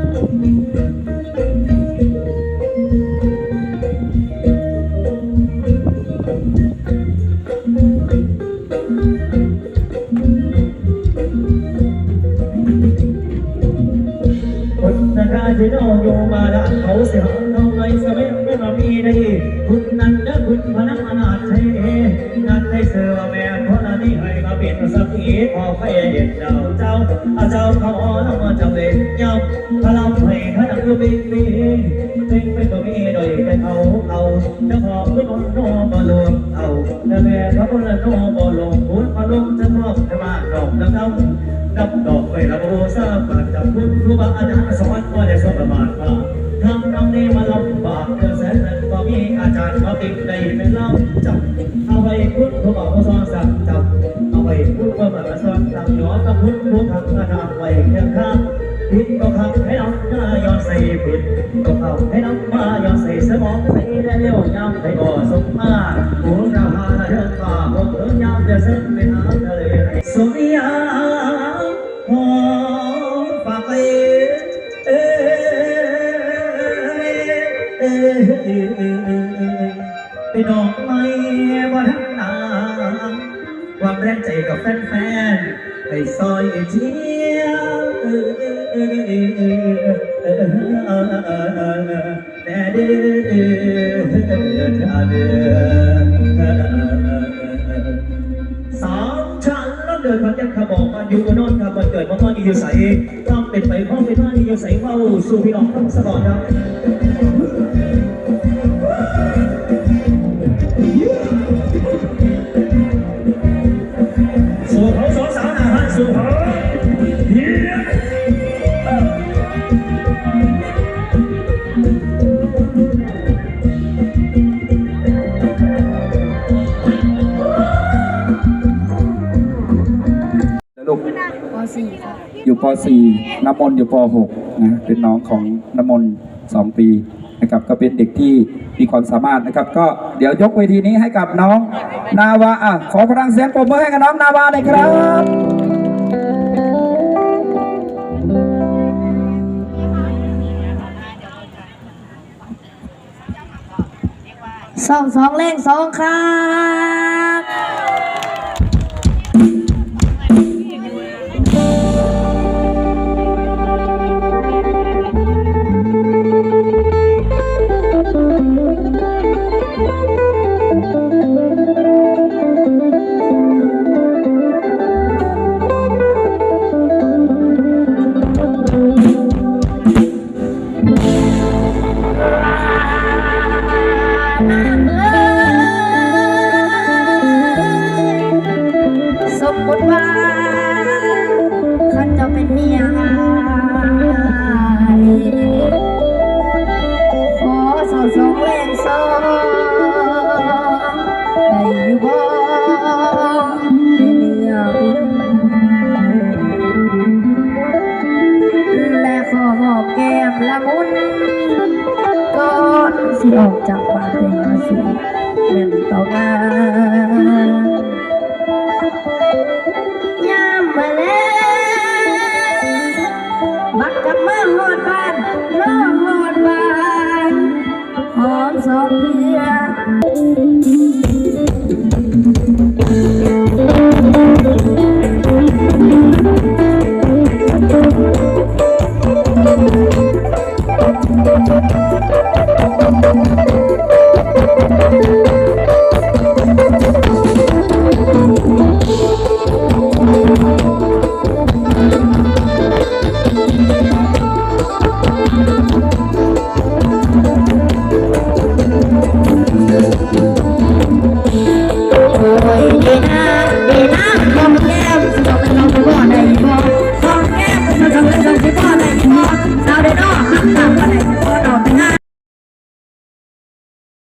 คนนาคาที่นอนอยู่มาดานเขาเสียหทำไมสมัยไม่มามีได้คุณ สักขีขอไปเด็ดเจ้าเจ้าเจ้าเขาอ่อนมาจะเป็นเงาพลังให้ขนาดก็เป็นปีเป็นไปตัวมีโดยแต่เขาเอาจ้าของก็ต้องโน้มาลงเอาแต่แม่เขาก็ละโน้มาลงพูดมาลงจะมอบจะมาดอกน้ำเต้านับดอกไปละโอซาปากจับคุณครูบาอาจารย์สอนว่าจะสอนประมาทว่าทำนำนี้มาลำบากเกินแสนนั้นก็มีอาจารย์มาติดในเป็นเล่าจับเอาไปพุทธครูบาสอนสั่งจั อนกับพุทธครูทำกระดาษไว้เคียงข้างผิดก็ขับให้น้องหน้าย้อนใส่ผิดก็ข้าให้น้องมาย้อนใส่สมองใส่ได้เร็วยำได้บ่อสมมาหูเราหาเรื่องฝ่าผมเอิ้นยำจะเส้นเป็นน้ำทะเลสุริยาหอมฝากไปเอ้ยเอ้ยเอ้ยเอ้ยเอ้ยเอ้ยไปดอกไม้ว่าทั้นาความแรงใจกับแฟนๆ ให้ซอยเชียร์เอ้ยเอ้ยเอ้ยเอ้ยเอ้ยเอ้ยแน่เด้อเด้อเด้อสามชั้นแล้วเดินมาจากขบอกมาอยู่กันนอนครับวันเกิดมาตอนนี้อยู่ใสความเป็นไปความเป็นมานี่อยู่ใสเฝ้าสู่พี่น้องทั้งสลอดครับ .4 ครับอยู่ป .4 น้ำมนต์อยู่ป .6 นะเป็นน้องของน้ำมนต์2ปีนะครับก็เป็นเด็กที่มีความสามารถนะครับ ก็เดี๋ยวยกเวทีนี้ให้กับน้องนาวาอะขอพลังเสียงปรบมือให้กับน้องนาวาหน่อยครับสองสองเลขสองครับ สมมติว่าขันจะเป็นเมียขอสาวสองแรงสองได้อยู่บ่ในเนื้ออุ่นและขอหอมแก้มละมุนก่อนสิออกจากบ้านไปหาสู่แม่นต่องาน บักกลับมาหอดบ้านรอหอดบ้านหอมสองเพื่อ